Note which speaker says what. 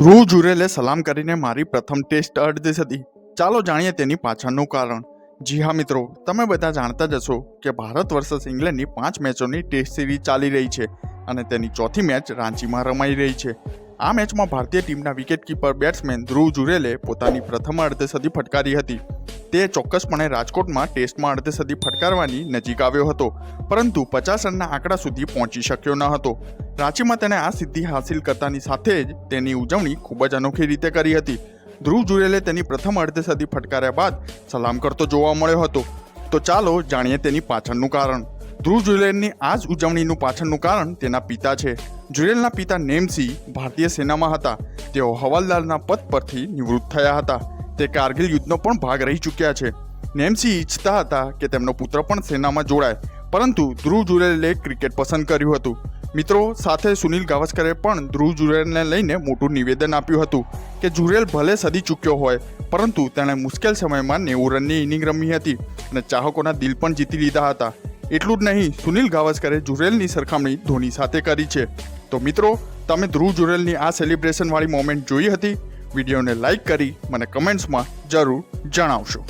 Speaker 1: ધ્રુવ જુરેલે સલામ કરીને મારી પ્રથમ ટેસ્ટ અડધી હતી ચાલો જાણીએ તેની પાછળનું કારણ. જી હા મિત્રો, તમે બધા જાણતા જ હશો કે ભારત વર્સસ ઇંગ્લેન્ડની પાંચ મેચોની ટેસ્ટ સિરીઝ ચાલી રહી છે અને તેની ચોથી મેચ રાંચીમાં રમાઈ રહી છે. આ મેચમાં ભારતીય ટીમના વિકેટકીપર બેટ્સમેન ધ્રુવ જુરેલે પોતાની પ્રથમ અડધસદી ફટકારી હતી. તે ચોક્કસપણે રાજકોટમાં ટેસ્ટમાં અડધસદી ફટકારવાની નજીક આવ્યો હતો, પરંતુ પચાસ રનના આંકડા સુધી પહોંચી શક્યો ન હતો. રાંચીમાં તેણે આ સિદ્ધિ હાંસિલ કરતાની સાથે જ તેની ઉજવણી ખૂબ જ અનોખી રીતે કરી હતી. ધ્રુવ જુરેલે તેની પ્રથમ અડધસદી ફટકાર્યા બાદ સલામ કરતો જોવા મળ્યો હતો. તો ચાલો જાણીએ તેની પાછળનું કારણ. ધ્રુવ જુરેલની આ જ ઉજવણીનું પાછળનું કારણ તેના પિતા છે. જુરેલના પિતા નેમસિંહ ભારતીય સેનામાં હતા. તેઓ હવાલદારના પદ પરથી નિવૃત્ત થયા હતા. તે કારગિલ યુદ્ધનો પણ ભાગ રહી ચૂક્યા છે. નેમસિંહ ઈચ્છતા હતા કે તેમનો પુત્ર પણ સેનામાં જોડાય. પરંતુ ધ્રુવ જુરેલે ક્રિકેટ પસંદ કર્યું હતું. મિત્રો, સાથે સુનિલ ગાવસ્કરે પણ ધ્રુવ જુરેલને લઈને મોટું નિવેદન આપ્યું હતું કે જુરેલ ભલે સદી ચૂક્યો હોય, પરંતુ તેણે મુશ્કેલ સમયમાં નેવું રનની ઇનિંગ રમી હતી અને ચાહકોના દિલ પણ જીતી લીધા હતા. એટલું જ નહીં, સુનિલ ગાવસ્કરે જુરેલની સરખામણી ધોની સાથે કરી છે. તો મિત્રો, તમે ધ્રુવ જુરેલની આ સેલિબ્રેશનવાળી મોમેન્ટ જોઈ હતી? વિડીયોને લાઇક કરી મને કમેન્ટ્સમાં જરૂર જણાવશો.